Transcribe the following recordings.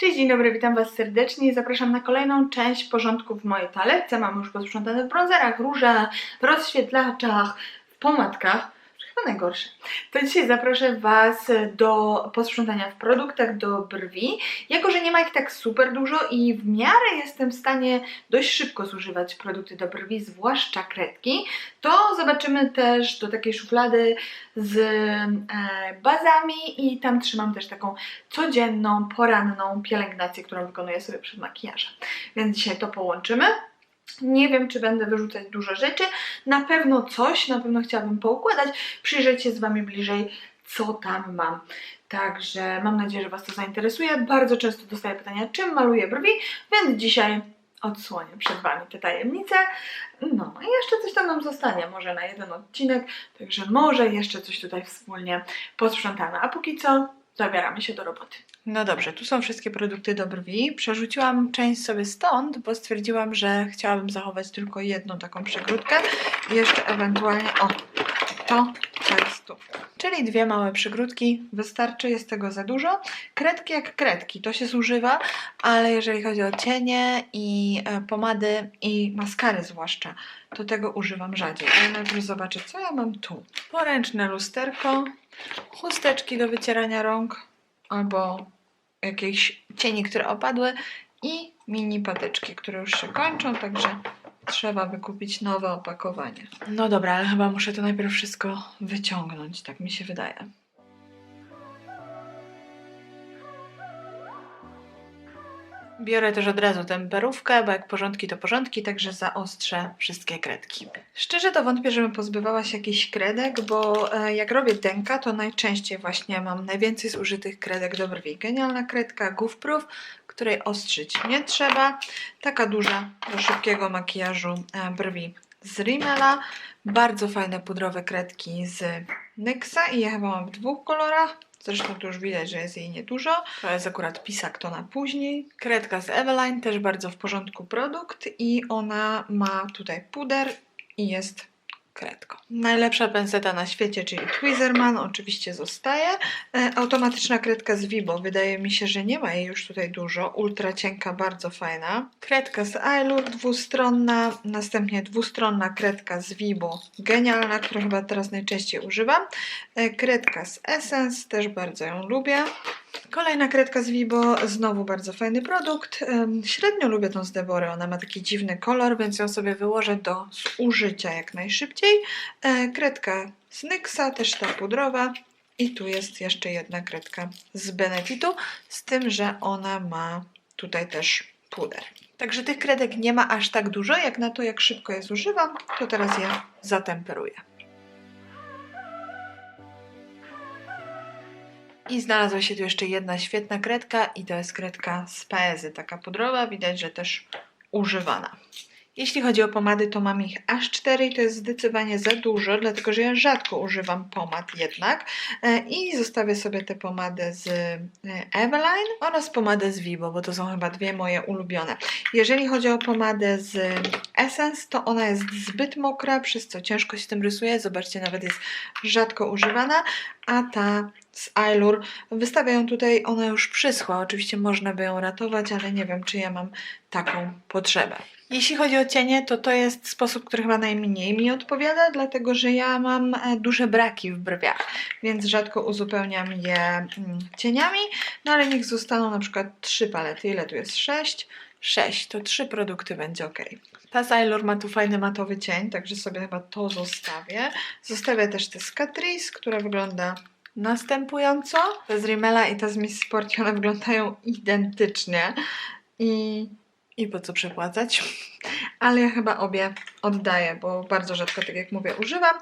Cześć, dzień dobry, witam Was serdecznie i zapraszam na kolejną część porządku w mojej toaletce. Mam już posprzątane w bronzerach, różach, rozświetlaczach, w pomadkach. Chyba najgorsze. To dzisiaj zaproszę Was do posprzątania w produktach do brwi. Jako, że nie ma ich tak super dużo i w miarę jestem w stanie dość szybko zużywać produkty do brwi, zwłaszcza kredki, to zobaczymy też do takiej szuflady z e, bazami i tam trzymam też taką codzienną, poranną pielęgnację, którą wykonuję sobie przed makijażem. Więc dzisiaj to połączymy. Nie wiem, czy będę wyrzucać dużo rzeczy. Na pewno coś, na pewno chciałabym poukładać. Przyjrzeć się z Wami bliżej, co tam mam. Także mam nadzieję, że Was to zainteresuje. Bardzo często dostaję pytania, czym maluję brwi, więc dzisiaj odsłonię przed Wami te tajemnice. No i jeszcze coś tam nam zostanie, może na jeden odcinek, także może jeszcze coś tutaj wspólnie posprzątamy. A póki co zabieramy się do roboty. No dobrze, tu są wszystkie produkty do brwi. Przerzuciłam część sobie stąd, bo stwierdziłam, że chciałabym zachować tylko jedną taką przegródkę. I jeszcze ewentualnie, o, to, jest tu. Czyli dwie małe przygródki, wystarczy, jest tego za dużo. Kredki jak kredki, to się zużywa, ale jeżeli chodzi o cienie i e, pomady i maskary zwłaszcza, to tego używam rzadziej. Ale najpierw zobaczę, co ja mam tu. Poręczne lusterko, chusteczki do wycierania rąk albo jakieś cieni, które opadły i mini patyczki, które już się kończą, także trzeba wykupić nowe opakowanie. No dobra, ale chyba muszę to najpierw wszystko wyciągnąć, tak mi się wydaje. Biorę też od razu temperówkę, bo jak porządki to porządki, także zaostrzę wszystkie kredki. Szczerze to wątpię, żebym pozbywała się jakichś kredek, bo e, jak robię denka, to najczęściej właśnie mam najwięcej zużytych kredek do brwi. Genialna kredka Goof Proof, której ostrzyć nie trzeba. Taka duża do szybkiego makijażu e, brwi z Rimmela. Bardzo fajne pudrowe kredki z NYXa i ja chyba mam w dwóch kolorach. Zresztą tu już widać, że jest jej niedużo. To jest akurat pisak, to na później. Kredka z Eveline, też bardzo w porządku produkt i ona ma tutaj puder i jest kredką. Najlepsza penseta na świecie, czyli Tweezerman, oczywiście zostaje. E, automatyczna kredka z Vibo, wydaje mi się, że nie ma jej już tutaj dużo. Ultra cienka, bardzo fajna. Kredka z Ailur, dwustronna, następnie dwustronna kredka z Vibo, genialna, którą chyba teraz najczęściej używam. E, kredka z Essence, też bardzo ją lubię. Kolejna kredka z Vibo, znowu bardzo fajny produkt. Średnio lubię tą z Debory, ona ma taki dziwny kolor, więc ją sobie wyłożę do zużycia jak najszybciej. E, Kredka z NYXa, też ta pudrowa. I tu jest jeszcze jedna kredka z Benefitu, z tym, że ona ma tutaj też puder. Także tych kredek nie ma aż tak dużo, jak na to, jak szybko je zużywam, to teraz je zatemperuję. I znalazła się tu jeszcze jedna świetna kredka i to jest kredka z Paezy, taka pudrowa, widać, że też używana. Jeśli chodzi o pomady, to mam ich aż 4 i to jest zdecydowanie za dużo, dlatego że ja rzadko używam pomad jednak. E, I zostawię sobie te pomady z e, Eveline oraz pomadę z Vibo, bo to są chyba dwie moje ulubione. Jeżeli chodzi o pomadę z Essence, to ona jest zbyt mokra, przez co ciężko się tym rysuje. Zobaczcie, nawet jest rzadko używana, a ta z Ailur, wystawię ją tutaj, ona już przyschła. Oczywiście można by ją ratować, ale nie wiem, czy ja mam taką potrzebę. Jeśli chodzi o cienie, to to jest sposób, który chyba najmniej mi odpowiada, dlatego że ja mam e, duże braki w brwiach, więc rzadko uzupełniam je mm, cieniami, no ale niech zostaną na przykład trzy palety. Ile tu jest? Sześć? Sześć, to trzy produkty będzie ok. Ta z Ailur ma tu fajny matowy cień, także sobie chyba to zostawię. Zostawię też tę Catrice, która wygląda następująco. Ta z Rimmela i ta z Miss Sporty, one wyglądają identycznie i, i po co przepłacać? Ale ja chyba obie oddaję, bo bardzo rzadko, tak jak mówię, używam.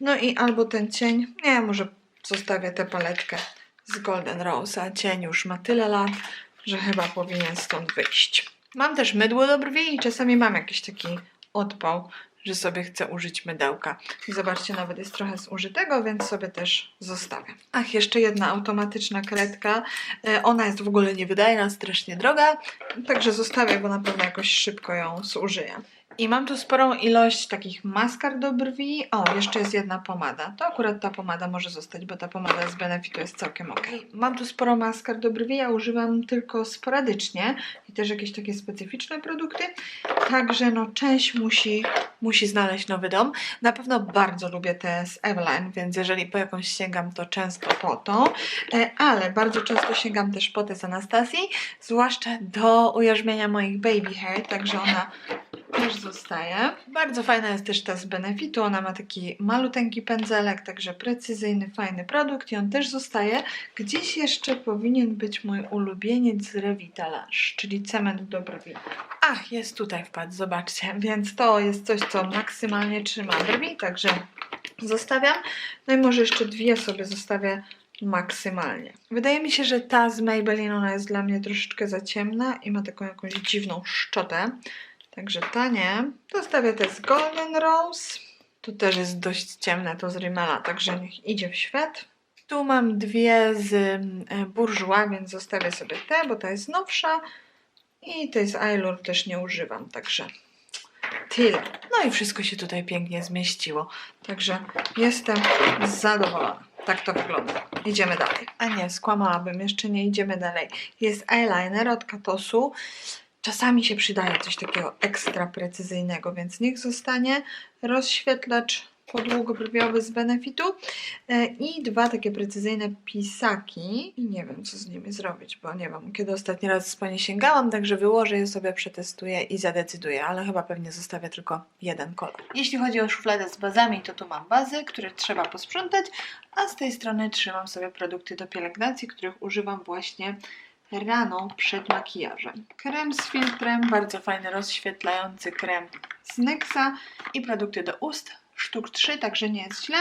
No i albo ten cień, nie, może zostawię tę paletkę z Golden Rose, a cień już ma tyle lat, że chyba powinien stąd wyjść. Mam też mydło do brwi i czasami mam jakiś taki odpał, że sobie chcę użyć mydełka. I zobaczcie, nawet jest trochę zużytego, więc sobie też zostawię. Ach, jeszcze jedna automatyczna kredka. E, Ona jest w ogóle niewydajna, strasznie droga, także zostawię, bo na pewno jakoś szybko ją zużyję. I mam tu sporą ilość takich maskar do brwi. O, jeszcze jest jedna pomada. To akurat ta pomada może zostać, bo ta pomada z Benefitu jest całkiem ok. Mam tu sporo maskar do brwi, ja używam tylko sporadycznie i też jakieś takie specyficzne produkty. Także no część musi, musi znaleźć nowy dom. Na pewno bardzo lubię te z Eveline, więc jeżeli po jakąś sięgam, to często po to. E, Ale bardzo często sięgam też po te z Anastazji, zwłaszcza do ujarzmienia moich baby hair, także ona też zostaje. Bardzo fajna jest też ta z Benefitu. Ona ma taki maluteńki pędzelek, także precyzyjny, fajny produkt i on też zostaje. Gdzieś jeszcze powinien być mój ulubieniec z Revitalash, czyli cement do brwi. Ach, jest tutaj wpadł, zobaczcie. Więc to jest coś, co maksymalnie trzyma brwi, także zostawiam. No i może jeszcze dwie sobie zostawię maksymalnie. Wydaje mi się, że ta z Maybelline, ona jest dla mnie troszeczkę za ciemna i ma taką jakąś dziwną szczotę. Także ta nie. Zostawię te z Golden Rose. Tu też jest dość ciemne to z Rimmela, także niech idzie w świat. Tu mam dwie z e, Bourjois, więc zostawię sobie tę, bo ta jest nowsza. I tej z Aylur też nie używam, także tyle. No i wszystko się tutaj pięknie zmieściło. Także jestem zadowolona. Tak to wygląda. Idziemy dalej. A nie, skłamałabym, jeszcze nie idziemy dalej. Jest eyeliner od Katosu. Czasami się przydaje coś takiego ekstra precyzyjnego, więc niech zostanie rozświetlacz podługobrwiowy z Benefitu e, i dwa takie precyzyjne pisaki. I nie wiem, co z nimi zrobić, bo nie wiem, kiedy ostatni raz po nie sięgałam, także wyłożę je sobie, przetestuję i zadecyduję, ale chyba pewnie zostawię tylko jeden kolor. Jeśli chodzi o szufladę z bazami, to tu mam bazy, które trzeba posprzątać, a z tej strony trzymam sobie produkty do pielęgnacji, których używam właśnie rano przed makijażem. Krem z filtrem, bardzo fajny rozświetlający krem z Nyxa i produkty do ust, sztuk 3, także nie jest źle,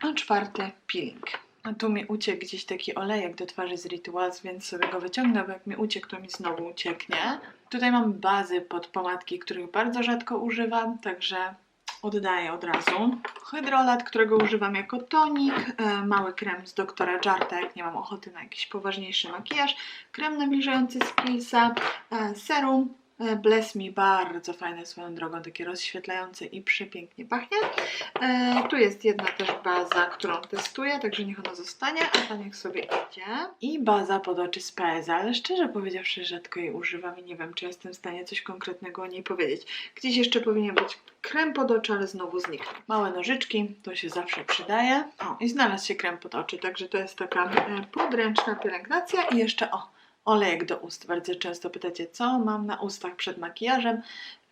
a czwarty peeling. A tu mi uciekł gdzieś taki olejek do twarzy z Rituals, więc sobie go wyciągnę, bo jak mi uciekł, to mi znowu ucieknie. Tutaj mam bazy pod pomadki, których bardzo rzadko używam, także oddaję od razu. Hydrolat, którego używam jako tonik, e, mały krem z doktora Jarta, jak nie mam ochoty na jakiś poważniejszy makijaż, krem nawilżający z Pilsa, e, serum, Bless Me, bardzo fajne swoją drogą, takie rozświetlające i przepięknie pachnie. E, tu jest jedna też baza, którą testuję, także niech ona zostanie, a ta niech sobie idzie. I baza pod oczy z PS, ale szczerze powiedziawszy rzadko jej używam i nie wiem, czy jestem w stanie coś konkretnego o niej powiedzieć. Gdzieś jeszcze powinien być krem pod oczy, ale znowu zniknął. Małe nożyczki, to się zawsze przydaje. O, i znalazł się krem pod oczy, także to jest taka e, podręczna pielęgnacja i jeszcze o, olejek do ust. Bardzo często pytacie, co mam na ustach przed makijażem,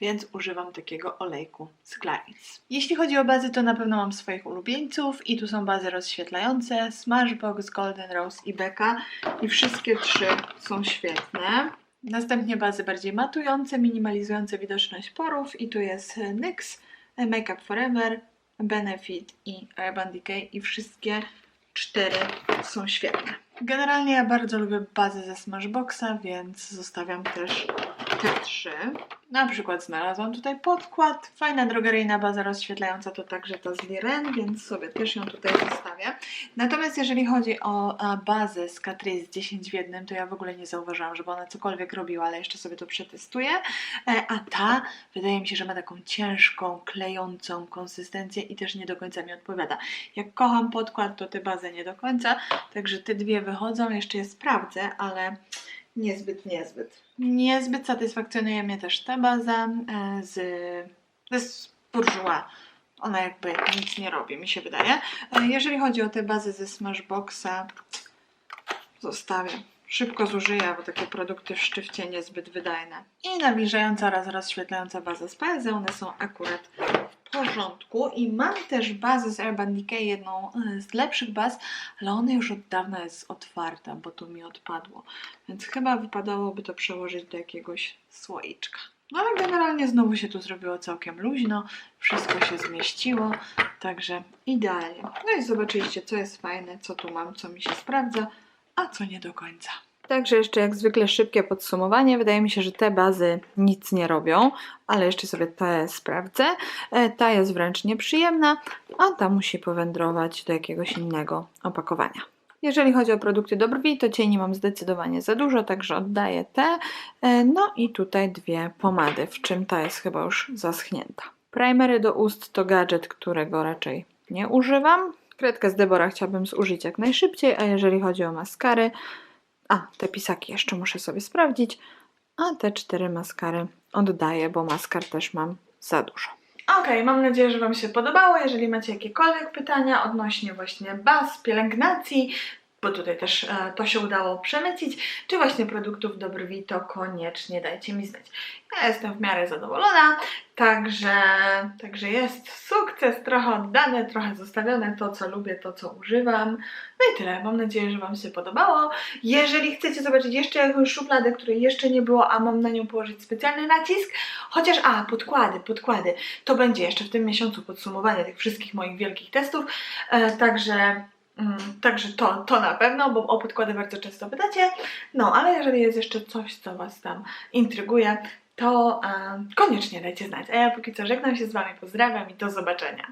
więc używam takiego olejku z Clarins. Jeśli chodzi o bazy, to na pewno mam swoich ulubieńców i tu są bazy rozświetlające, Smashbox, Golden Rose i Becca i wszystkie trzy są świetne. Następnie bazy bardziej matujące, minimalizujące widoczność porów i tu jest NYX, Makeup Forever, Benefit i Urban Decay i wszystkie cztery są świetne. Generalnie ja bardzo lubię bazę ze Smashboxa, więc zostawiam też te trzy. Na przykład znalazłam tutaj podkład. Fajna drogeryjna baza rozświetlająca to także ta z Liren, więc sobie też ją tutaj zostawię. Natomiast jeżeli chodzi o a, bazę z Catrice 10 w jednym, to ja w ogóle nie zauważyłam, żeby ona cokolwiek robiła, ale jeszcze sobie to przetestuję. E, a ta wydaje mi się, że ma taką ciężką, klejącą konsystencję i też nie do końca mi odpowiada. Jak kocham podkład, to te bazy nie do końca, także te dwie wychodzą, jeszcze je sprawdzę, ale niezbyt, niezbyt. Niezbyt satysfakcjonuje mnie też ta baza e, z, z Bourjois. Ona jakby nic nie robi, mi się wydaje. E, Jeżeli chodzi o te bazy ze Smashboxa, zostawię. Szybko zużyję, bo takie produkty w szczyfcie niezbyt wydajne. I nawilżająca oraz rozświetlająca baza z PZ, one są akurat porządku. I mam też bazę z Urban Decay, jedną e, z lepszych baz, ale ona już od dawna jest otwarta, bo to mi odpadło. Więc chyba wypadałoby to przełożyć do jakiegoś słoiczka. No ale generalnie znowu się tu zrobiło całkiem luźno, wszystko się zmieściło, także idealnie. No i zobaczyliście, co jest fajne, co tu mam, co mi się sprawdza, a co nie do końca. Także jeszcze jak zwykle szybkie podsumowanie. Wydaje mi się, że te bazy nic nie robią, ale jeszcze sobie te sprawdzę. E, Ta jest wręcz nieprzyjemna, a ta musi powędrować do jakiegoś innego opakowania. Jeżeli chodzi o produkty do brwi, to cieni mam zdecydowanie za dużo, także oddaję te. E, No i tutaj dwie pomady, w czym ta jest chyba już zaschnięta. Primery do ust to gadżet, którego raczej nie używam. Kredkę z Debora chciałabym zużyć jak najszybciej, a jeżeli chodzi o maskary, a te pisaki jeszcze muszę sobie sprawdzić, a te cztery maskary oddaję, bo maskar też mam za dużo. Okej, mam nadzieję, że Wam się podobało. Jeżeli macie jakiekolwiek pytania odnośnie właśnie baz, pielęgnacji, bo tutaj też e, to się udało przemycić, czy właśnie produktów do brwi, to koniecznie dajcie mi znać. Ja jestem w miarę zadowolona, także, także jest sukces, trochę oddane, trochę zostawione, to co lubię, to co używam. No i tyle, mam nadzieję, że Wam się podobało. Jeżeli chcecie zobaczyć jeszcze jakąś szufladę, której jeszcze nie było, a mam na nią położyć specjalny nacisk, chociaż, a, podkłady, podkłady, to będzie jeszcze w tym miesiącu podsumowanie tych wszystkich moich wielkich testów, e, także... Mm, Także to, to na pewno, bo o podkłady bardzo często pytacie. No, ale jeżeli jest jeszcze coś, co Was tam intryguje, to e, koniecznie dajcie znać. A ja póki co żegnam się z Wami, pozdrawiam i do zobaczenia.